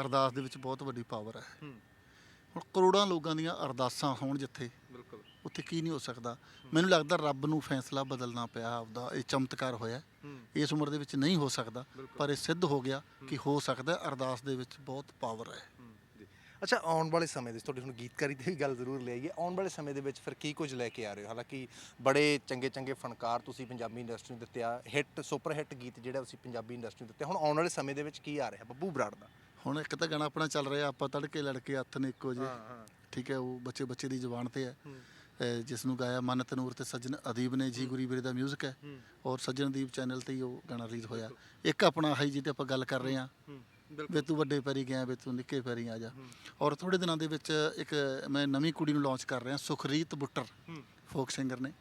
Speaker 1: ਅਰਦਾਸ ਦੇ ਵਿੱਚ ਬਹੁਤ ਵੱਡੀ ਪਾਵਰ ਹੂੰ। ਹੁਣ ਕਰੋੜਾਂ ਲੋਕਾਂ ਦੀਆਂ ਅਰਦਾਸਾਂ ਹੋਣ ਜਿੱਥੇ।
Speaker 3: ਬਿਲਕੁਲ।
Speaker 1: ਉੱਥੇ ਕੀ ਨਹੀਂ ਹੋ ਸਕਦਾ। ਮੈਨੂੰ ਲੱਗਦਾ ਰੱਬ ਨੂੰ ਫੈਸਲਾ ਬਦਲਣਾ ਪਿਆ ਆਪਦਾ ਇਹ ਚਮਤਕਾਰ ਹੋਇਆ। ਇਸ ਉਮਰ ਦੇ ਵਿੱਚ ਨਹੀਂ ਹੋ ਸਕਦਾ। ਪਰ ਇਹ ਸਿੱਧ ਹੋ ਗਿਆ ਕਿ ਹੋ ਸਕਦਾ। ਅਰਦਾਸ ਦੇ ਵਿੱਚ ਬਹੁਤ ਪਾਵਰ ਹੈ।
Speaker 3: ਅੱਛਾ ਆਉਣ ਵਾਲੇ ਸਮੇਂ ਦੇ ਵਿੱਚ ਤੁਹਾਡੀ ਹੁਣ ਗੀਤਕਾਰੀ ਵੀ ਗੱਲ ਜ਼ਰੂਰ ਲੈ ਆਈਏ ਆਉਣ ਵਾਲੇ ਸਮੇਂ ਦੇ ਵਿੱਚ ਫਿਰ ਕੀ ਕੁਝ ਲੈ ਕੇ ਆ ਰਹੇ ਹੋ? ਹਾਲਾਂਕਿ ਬੜੇ ਚੰਗੇ ਚੰਗੇ ਫਨਕਾਰ ਤੁਸੀਂ ਪੰਜਾਬੀ ਇੰਡਸਟਰੀ ਨੂੰ ਦਿੱਤੇ ਆ। ਹਿੱਟ ਸੁਪਰ ਹਿੱਟ ਗੀਤ ਜਿਹੜਾ ਤੁਸੀਂ ਪੰਜਾਬੀ ਇੰਡਸਟਰੀ ਨੂੰ ਦਿੱਤੇ ਹੁਣ ਆਉਣ ਵਾਲੇ ਸਮੇਂ ਦੇ ਵਿੱਚ ਕੀ ਆ ਰਿਹਾ? ਬੱਬੂ ਬਰਾੜ ਦਾ।
Speaker 1: ਹੁਣ ਇੱਕ ਤਾਂ ਗਾਣਾ ਆਪਣਾ ਚੱਲ ਰਿਹਾ ਆਪਾਂ ਤੜਕੇ ਲੜਕੇ ਹੱਥ ਨੇ ਇੱਕੋ ਜੇ
Speaker 3: ਹਾਂ
Speaker 1: ਠੀਕ ਹੈ ਉਹ ਬੱਚੇ ਬੱਚੇ ਦੀ ਜ਼ੁਬਾਨ ਤੇ ਹੈ। ਜਿਸ ਨੂੰ ਗਾਇਆ ਮਨਤ ਨੂਰ ਤੇ ਸੱਜਣ ਅਦੀਬ ਨੇ ਜੀ ਗੁਰੀ ਵੀਰੇ ਦਾ 뮤직 ਹੈ। ਔਰ ਸੱਜਣਦੀਪ ਚੈਨਲ ਤੇ ਹੀ ਉਹ ਗਾਣਾ ਰਿਲੀਜ਼ ਹੋਇਆ। ਇੱਕ ਆਪਣਾ ਹਾਈ ਜੀ ਤੇ ਆਪਾਂ ਗੱਲ ਕਰ ਰਹੇ ਹਾਂ। ਵੇ ਤੂੰ ਵੱਡੇ ਪੈਰੀ ਗਿਆ ਵੇ ਤੂੰ ਨਿੱਕੇ ਪੈਰੀ ਆ ਜਾ। ਔਰ ਥੋੜੇ ਦਿਨਾਂ ਦੇ ਵਿੱਚ ਇੱਕ ਮੈਂ ਨਵੀਂ ਕੁੜੀ ਨੂੰ ਲਾਂਚ ਕਰ ਰਿਹਾ ਸੁਖਰੀਤ ਬੁੱਟਰ ਫੋਕ ਸਿੰਗਰ ਨੇ।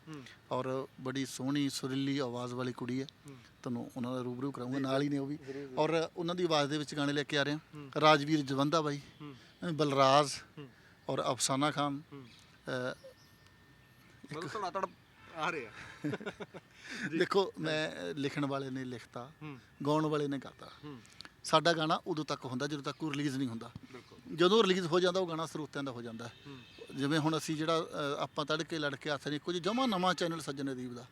Speaker 1: ਔਰ ਬੜੀ ਸੋਹਣੀ ਸੁਰੀਲੀ ਆਵਾਜ਼ ਵਾਲੀ ਕੁੜੀ ਹੈ। ਤੁਹਾਨੂੰ ਉਹਨਾਂ ਦਾ ਰੂਬਰੂ ਕਰਾਉਂਗਾ ਨਾਲ ਹੀ ਨੇ ਉਹ ਵੀ। ਔਰ ਉਹਨਾਂ ਦੀ ਆਵਾਜ਼ ਦੇ ਵਿੱਚ ਗਾਣੇ ਲੈ ਕੇ ਆ ਰਹੇ ਹਾਂ। ਰਾਜਵੀਰ ਜਵੰਦਾ ਬਾਈ ਬਲਰਾਜ ਔਰ ਅਫਸਾਨਾ ਖਾਨ।
Speaker 3: ਮਤਲਬ ਧੜਾ ਧੜ ਆ ਰਿਹਾ
Speaker 1: ਦੇਖੋ ਮੈਂ ਲਿਖਣ ਵਾਲੇ ਨੇ ਲਿਖਤਾ ਗਾਉਣ ਵਾਲੇ ਨੇ ਗਾਤਾ। ਸਾਡਾ ਗਾਣਾ ਉਦੋਂ ਤੱਕ ਹੁੰਦਾ ਜਦੋਂ ਤੱਕ ਉਹ ਰਿਲੀਜ਼ ਨਹੀਂ ਹੁੰਦਾ। ਜਦੋਂ ਰਿਲੀਜ਼ ਹੋ ਜਾਂਦਾ ਉਹ ਗਾਣਾ ਸਰੋਤਿਆਂ ਦਾ ਹੋ ਜਾਂਦਾ। ਜਿਵੇਂ ਹੁਣ ਅਸੀਂ ਜਿਹੜਾ ਆਪਾਂ ਤੜਕੇ ਲੜ ਕੇ ਹੱਥ ਨਹੀਂ ਕੁਝ ਜਮਾ ਨਵਾਂ ਚੈਨਲ ਸੱਜਣ ਅਦੀਬ ਦਾ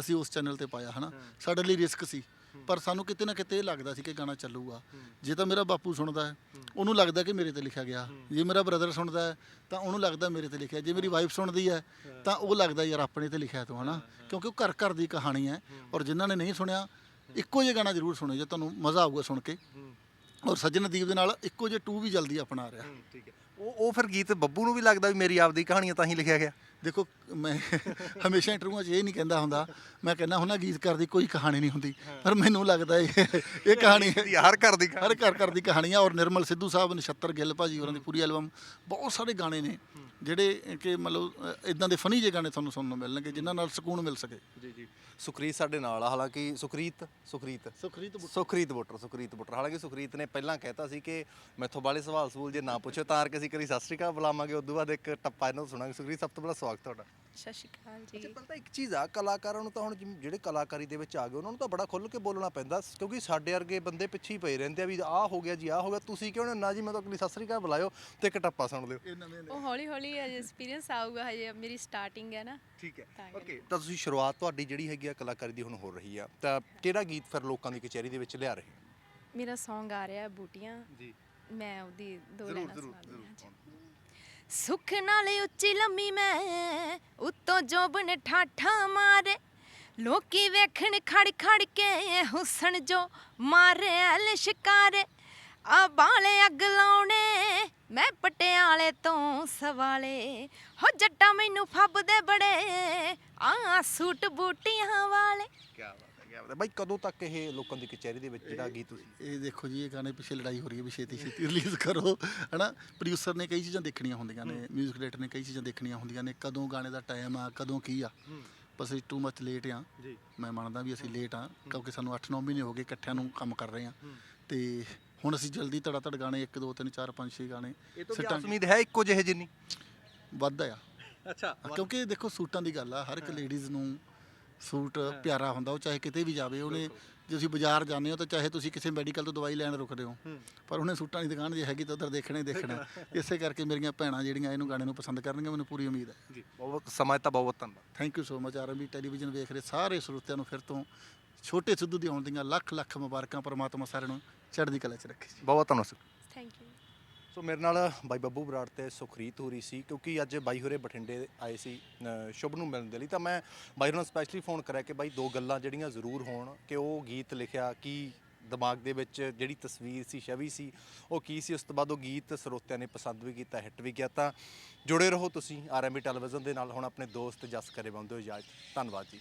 Speaker 1: ਅਸੀਂ ਉਸ ਚੈਨਲ ਤੇ ਪਾਇਆ ਹਨਾ? ਸਾਡੇ ਲਈ ਰਿਸਕ ਸੀ। ਪਰ ਸਾਨੂੰ ਕਿਤੇ ਨਾ ਕਿਤੇ ਇਹ ਲੱਗਦਾ ਸੀ ਕਿ ਗਾਣਾ ਚੱਲੂਗਾ। ਜੇ ਤਾਂ ਮੇਰਾ ਬਾਪੂ ਸੁਣਦਾ ਹੈ ਉਹਨੂੰ ਲੱਗਦਾ ਕਿ ਮੇਰੇ ਤੇ ਲਿਖਿਆ ਗਿਆ। ਜੇ ਮੇਰਾ ਬ੍ਰਦਰ ਸੁਣਦਾ ਹੈ ਤਾਂ ਉਹਨੂੰ ਲੱਗਦਾ ਮੇਰੇ ਤੇ ਲਿਖਿਆ। ਜੇ ਮੇਰੀ ਵਾਈਫ ਸੁਣਦੀ ਹੈ ਤਾਂ ਉਹ ਲੱਗਦਾ ਯਾਰ ਆਪਣੇ ਤੇ ਲਿਖਿਆ ਤੂੰ ਹਨਾ? ਕਿਉਂਕਿ ਉਹ ਘਰ ਘਰ ਦੀ ਕਹਾਣੀ ਹੈ ਔਰ ਜਿਨ੍ਹਾਂ ਨੇ ਨਹੀਂ ਸੁਣਿਆ ਇੱਕੋ ਜਿਹਾ ਗਾਣਾ ਜ਼ਰੂਰ ਸੁਣਿਓ ਜੇ ਤੁਹਾਨੂੰ ਮਜ਼ਾ ਆਊਗਾ ਸੁਣ ਕੇ। ਔਰ ਸੱਜਣਦੀਪ ਦੇ ਨਾਲ ਇੱਕੋ ਜਿਹੇ ਟੂ ਵੀ ਜਲਦੀ ਆਪਣਾ ਰਿਹਾ।
Speaker 3: ਠੀਕ ਹੈ। ਉਹ ਉਹ ਫਿਰ ਗੀਤ ਬੱਬੂ ਨੂੰ ਵੀ ਲੱਗਦਾ ਵੀ ਮੇਰੀ ਆਪਦੀ ਕਹਾਣੀ ਆ ਤਾਂ ਹੀ ਲਿਖਿਆ ਗਿਆ।
Speaker 1: ਦੇਖੋ ਮੈਂ ਹਮੇਸ਼ਾ ਇੰਟਰਵਿਊਆਂ 'ਚ ਇਹ ਨਹੀਂ ਕਹਿੰਦਾ ਹੁੰਦਾ ਮੈਂ ਕਹਿੰਦਾ ਹੁੰਦਾ ਗੀਤਕਾਰ ਦੀ ਕੋਈ ਕਹਾਣੀ ਨਹੀਂ ਹੁੰਦੀ ਪਰ ਮੈਨੂੰ ਲੱਗਦਾ ਇਹ ਇਹ ਕਹਾਣੀ ਹੈ
Speaker 3: ਹਰ ਘਰ ਦੀ
Speaker 1: ਹਰ ਘਰ ਘਰ ਦੀ ਕਹਾਣੀ ਆ ਔਰ ਨਿਰਮਲ ਸਿੱਧੂ ਸਾਹਿਬ ਨਛੱਤਰ ਗਿੱਲ ਭਾਜੀ ਹੋਰਾਂ ਦੀ ਪੂਰੀ ਐਲਬਮ ਬਹੁਤ ਸਾਰੇ ਗਾਣੇ ਨੇ ਜਿਹੜੇ ਕਿ ਮਤਲਬ ਇਦਾਂ ਦੇ ਫਨੀ ਜੇ ਗਾਣੇ ਤੁਹਾਨੂੰ ਸੁਣਨ ਨੂੰ ਮਿਲਣਗੇ ਜਿਨ੍ਹਾਂ ਨਾਲ ਸਕੂਨ ਮਿਲ ਸਕੇ।
Speaker 3: ਜੀ ਜੀ। ਸੁਖਰੀਤ ਸਾਡੇ ਨਾਲ ਆ ਹਾਲਾਂਕਿ ਸੁਖਰੀਤ ਸੁਖਰੀਤ।
Speaker 1: ਸੁਖਰੀਤ
Speaker 3: ਸੁਖਰੀਤ ਬੁੱਟਰ ਸੁਖਰੀਤ ਬੁੱਟਰ। ਹਾਲਾਂਕਿ ਸੁਖਰੀਤ ਨੇ ਪਹਿਲਾਂ ਕਹਿਤਾ ਸੀ ਕਿ ਮੈਥੋਂ ਬਾਲੇ ਸਵਾਲ ਸਵਾਲ ਜੇ ਨਾ ਪੁੱਛੋ ਤਾਂ ਕਿ ਅਸੀਂ ਕਰੀ ਸਤਿ ਸ਼੍ਰੀ ਅਕਾਲ ਬੁਲਾਵਾਂਗੇ ਉਦੋਂ ਬਾਅਦ ਇੱਕ ਟੱਪਾ ਇਹਨਾਂ ਨੂੰ ਸੁਣਾਂਗੇ। ਸੁਖਰੀਤ ਸਭ ਤੋਂ ਪਹਿਲਾਂ ਸਵਾਗਤ ਤੁਹਾਡਾ।
Speaker 4: ਸਤਿ ਸ਼੍ਰੀ ਅਕਾਲ
Speaker 3: ਅੱਛਾ
Speaker 4: ਜੀ
Speaker 3: ਪਤਾ ਇੱਕ ਚੀਜ਼ ਆ ਕਲਾਕਾਰਾਂ ਨੂੰ ਤਾਂ ਹੁਣ ਜਿਵੇਂ ਜਿਹੜੇ ਕਲਾਕਾਰੀ ਦੇ ਵਿੱਚ ਆ ਗਏ ਉਹਨਾਂ ਨੂੰ ਤਾਂ ਬੜਾ ਖੁੱਲ੍ਹ ਕੇ ਬੋਲਣਾ ਪੈਂਦਾ ਕਿਉਂਕਿ ਸਾਡੇ ਵਰਗੇ ਬੰਦੇ ਪਿੱਛੇ ਹੀ ਪਏ ਰਹਿੰਦੇ ਆ ਵੀ ਆਹ ਹੋ ਗਿਆ ਜੀ ਆਹ ਹੋ ਗਿਆ ਤੁਸੀਂ ਕਿਉਂ ਨਾ ਜੀ ਮੈਂ ਤਾਂ ਅਗਲੀ ਸਤਿ ਸ਼੍ਰੀ ਅਕਾਲ ਬੁਲਾਇਓ ਤੇ ਇੱਕ ਟੱਪਾ ਸੁਣ ਲਿਓ।
Speaker 4: ਉਹ ਹੌਲੀ ਹੌਲੀ ਹਜੇ ਐਕਸਪੀਰੀਅੰਸ ਆਊਗਾ ਹਜੇ ਮੇਰੀ ਸਟਾਰਟਿੰਗ ਹੈ ਨਾ।
Speaker 3: ਠੀਕ ਹੈ
Speaker 4: ਤਾਂ
Speaker 3: ਓਕੇ ਤਾਂ ਤੁਸੀਂ ਸ਼ੁਰੂਆਤ ਤੁਹਾਡੀ ਜਿਹੜੀ ਹੈਗੀ ਆ ਕਲਾਕਾਰੀ ਦੀ ਹੁਣ ਹੋ ਰਹੀ ਆ ਤਾਂ ਕਿਹੜਾ ਗੀਤ ਫਿਰ ਲੋਕਾਂ ਦੀ ਕਚਹਿਰੀ ਦੇ ਵਿੱਚ ਲਿਆ ਰਹੇ
Speaker 4: ਮੇਰਾ Song ਆ ਰਿਹਾ ਬੂਟੀਆਂ।
Speaker 3: ਜੀ।
Speaker 4: ਮੈਂ ਉਹਦੀ ਦੋ
Speaker 3: ਜ਼ਰੂਰ
Speaker 4: ਲਾਈਨਾਂ
Speaker 3: ਜ਼ਰੂਰ
Speaker 4: ਸੁਣਾ
Speaker 3: ਜ਼ਰੂਰ
Speaker 4: ਦਿੰਦੀ ਸੁੱਖ ਨਾਲ ਉੱਚੀ ਲੰਮੀ ਮੈਂ ਉੱਤੋਂ ਜੋਬਨ ਠਾਠਾ ਮਾਰੇ। ਲੋਕੀ ਵੇਖਣ ਖੜ ਖੜ ਕੇ ਹੁਸਨ ਜੋ ਮਾਰੇ ਲਿਸ਼ਕਾਰੇ ਆ ਬਾਲੇ ਅੱਗ ਲਾਉਣੇ, ਮੈਂ ਪਟਿਆਲੇ ਤੋਂ ਸਵਾਲੇ। ਹੋ ਜੱਟਾ ਮੈਨੂੰ ਫੱਬਦੇ ਬੜੇ, ਆ ਸੂਟ ਬੂਟੀਆਂ ਵਾਲੇ।
Speaker 3: ਕੀ ਬਾਤ। ਕੀ ਬਾਤ ਹੈ ਬਾਈ ਕਦੋਂ ਤੱਕ ਇਹ ਲੋਕਾਂ ਦੀ ਕਚਹਿਰੀ ਦੇ ਵਿੱਚ ਜਿਹੜਾ ਗੀਤ ਤੁਸੀਂ?
Speaker 1: ਇਹ ਦੇਖੋ ਜੀ ਇਹ ਗਾਣੇ ਪਿੱਛੇ ਲੜਾਈ ਹੋ ਰਹੀ ਹੈ ਵੀ ਛੇਤੀ ਛੇਤੀ ਰਿਲੀਜ਼ ਕਰੋ ਹਨਾ? ਪ੍ਰੋਡਿਊਸਰ ਨੇ ਕਈ ਚੀਜ਼ਾਂ ਦੇਖਣੀਆਂ ਹੁੰਦੀਆਂ ਨੇ 뮤직 ਡਾਇਰੈਕਟਰ ਨੇ ਕਈ ਚੀਜ਼ਾਂ ਦੇਖਣੀਆਂ ਹੁੰਦੀਆਂ ਨੇ ਕਦੋਂ ਗਾਣੇ ਦਾ ਟਾਈਮ ਆ ਕਦੋਂ ਕੀ ਆ? ਬਸ ਅਸੀਂ ਟੂ ਮੱਚ ਲੇਟ ਆ।
Speaker 3: ਜੀ।
Speaker 1: ਮੈਂ ਮੰਨਦਾ ਵੀ ਅਸੀਂ ਲੇਟ ਆ ਕਿਉਂਕਿ ਸਾਨੂੰ 8-9 ਮਹੀਨੇ ਹੋ ਗਏ ਇਕੱਠਿਆਂ ਨੂੰ ਕੰਮ ਕਰ ਰਹੇ ਆ। ਤੇ ਹੁਣ ਅਸੀਂ ਜਲਦੀ ਧੜਾ ਧੜ ਗਾਣੇ 1 2 3 4 5 6 ਗਾਣੇ
Speaker 3: ਇਹ ਤੋਂ
Speaker 1: ਸਿੱਟਾਂਗੇ।
Speaker 3: ਉਮੀਦ ਹੈ ਇੱਕੋ ਜਿਹੇ ਜਿੰਨੀ?
Speaker 1: ਵੱਧ ਆ।
Speaker 3: ਅੱਛਾ
Speaker 1: ਕਿਉਂਕਿ ਦੇਖੋ ਸੂਟਾਂ ਦੀ ਗੱਲ ਆ ਹਰ ਇੱਕ ਲੇਡੀਜ਼ ਨੂੰ ਸੂਟ ਪਿਆਰਾ ਹੁੰਦਾ ਉਹ ਚਾਹੇ ਕਿਤੇ ਵੀ ਜਾਵੇ ਉਹਨੇ ਜੇ ਤੁਸੀਂ ਬਾਜ਼ਾਰ ਜਾਂਦੇ ਹੋ ਤਾਂ ਚਾਹੇ ਤੁਸੀਂ ਕਿਸੇ ਮੈਡੀਕਲ ਤੋਂ ਦਵਾਈ ਲੈਣ ਰੁਕਦੇ ਹੋ ਪਰ ਉਹਨੇ ਸੂਟਾਂ ਦੀ ਦੁਕਾਨ ਜੇ ਹੈਗੀ ਤਾਂ ਉਧਰ ਦੇਖਣਾ ਹੀ ਦੇਖਣਾ। ਇਸੇ ਕਰਕੇ ਮੇਰੀਆਂ ਭੈਣਾਂ ਜਿਹੜੀਆਂ ਇਹਨੂੰ ਗਾਣੇ ਨੂੰ ਪਸੰਦ ਕਰਨਗੀਆਂ ਮੈਨੂੰ ਪੂਰੀ ਉਮੀਦ ਹੈ।
Speaker 3: ਜੀ ਬਹੁਤ ਸਮਾਂ ਤਾਂ ਬਹੁਤ ਧੰਨਵਾਦ।
Speaker 1: Thank you so much RMB television ਵੇਖ ਰਹੇ ਸਾਰੇ ਸਰੋਤਿਆਂ ਨੂੰ ਫਿਰ ਤੋਂ ਛੋਟੇ ਸਿੱਧੂ ਦੀ ਆਉਣ ਦੀਆਂ ਲੱਖ ਲੱਖ ਮੁਬਾਰਕਾਂ ਪਰਮਾਤਮਾ ਸਾਰਿਆਂ ਨੂੰ ਚੜ੍ਹਦੀ ਕਲਾ 'ਚ ਰੱਖੇ ਜੀ।
Speaker 3: ਬਹੁਤ ਧੰਨਵਾਦ ਸੋ ਮੇਰੇ ਨਾਲ ਬਾਈ ਬੱਬੂ ਬਰਾੜ ਤੇ ਸੁਖਰੀਤ ਹੋ ਸੀ ਕਿਉਂਕਿ ਅੱਜ ਬਾਈ ਹੋਰੇ ਬਠਿੰਡੇ ਆਏ ਸੀ ਅ, ਸ਼ੁਭ ਨੂੰ ਮਿਲਣ ਦੇ ਲਈ। ਤਾਂ ਮੈਂ ਬਾਈ ਹੋਰਾਂ ਨੂੰ ਸਪੈਸ਼ਲੀ ਫੋਨ ਕਰਿਆ ਕਿ ਬਾਈ ਦੋ ਗੱਲਾਂ ਜਿਹੜੀਆਂ ਜ਼ਰੂਰ ਹੋਣ ਕਿ ਉਹ ਗੀਤ ਲਿਖਿਆ ਕੀ ਦਿਮਾਗ ਦੇ ਵਿੱਚ ਜਿਹੜੀ ਤਸਵੀਰ ਸੀ ਛਵੀ ਸੀ ਉਹ ਕੀ ਸੀ ਉਸ ਤੋਂ ਬਾਅਦ ਉਹ ਗੀਤ ਸਰੋਤਿਆਂ ਨੇ ਪਸੰਦ ਵੀ ਕੀਤਾ ਹਿੱਟ ਵੀ ਕੀਤਾ। ਤਾਂ ਜੁੜੇ ਰਹੋ ਤੁਸੀਂ ਆਰਐਮਬੀ ਟੈਲੀਵਿਜ਼ਨ ਦੇ ਨਾਲ ਹੁਣ ਆਪਣੇ ਦੋਸਤ ਜਸ ਕਰੇ ਬੰਦੇ ਹੋ ਇਜਾਜ਼ਤ ਧੰਨਵਾਦ ਜੀ।